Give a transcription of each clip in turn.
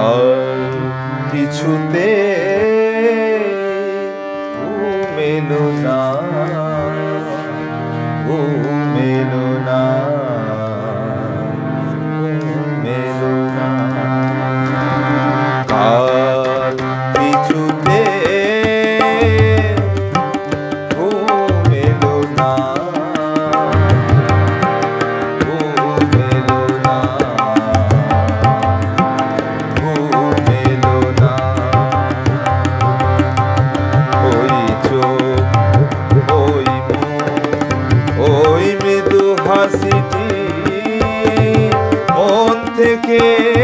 আর কিছুতে que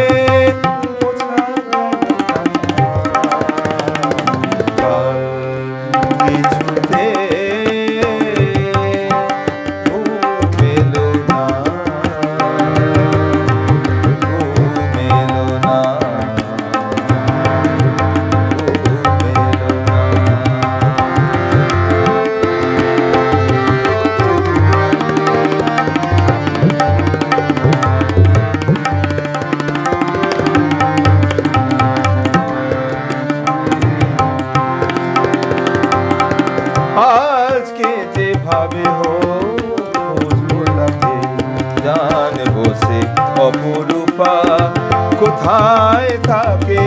কোথায় থাকে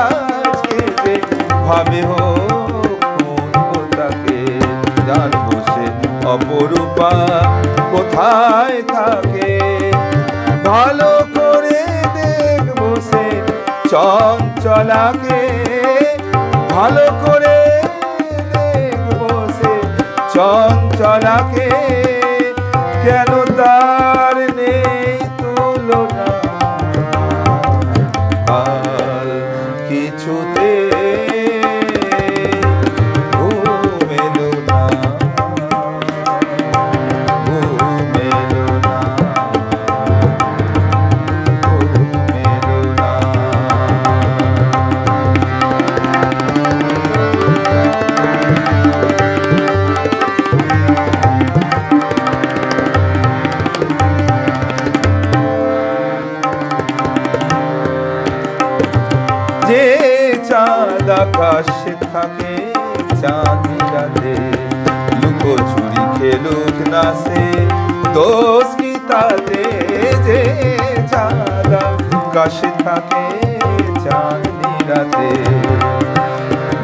আজকে যেভাবে হোক তাকে জানব সে অপরূপা কোথায় থাকে। ভালো করে দেখব সে চঞ্চলাকে, ভালো করে দেখব সে চঞ্চলাকে। কিছুতে চাঁদ আকাশে থাকে, চাঁদি লুকো চুরি খেলুক না সে, দোষ কি তাতে যে চাঁদ আকাশে থাকে, চাঁদি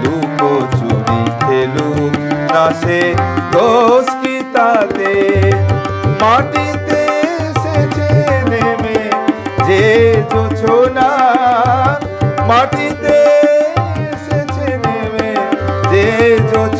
লুকো চুরি খেলুক না সে, দোষ কি তাতে? মাটিতে এসেছে নেমে যে জোছনা, মাটিতে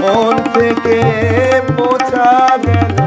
মন থেকে মোছা গেল।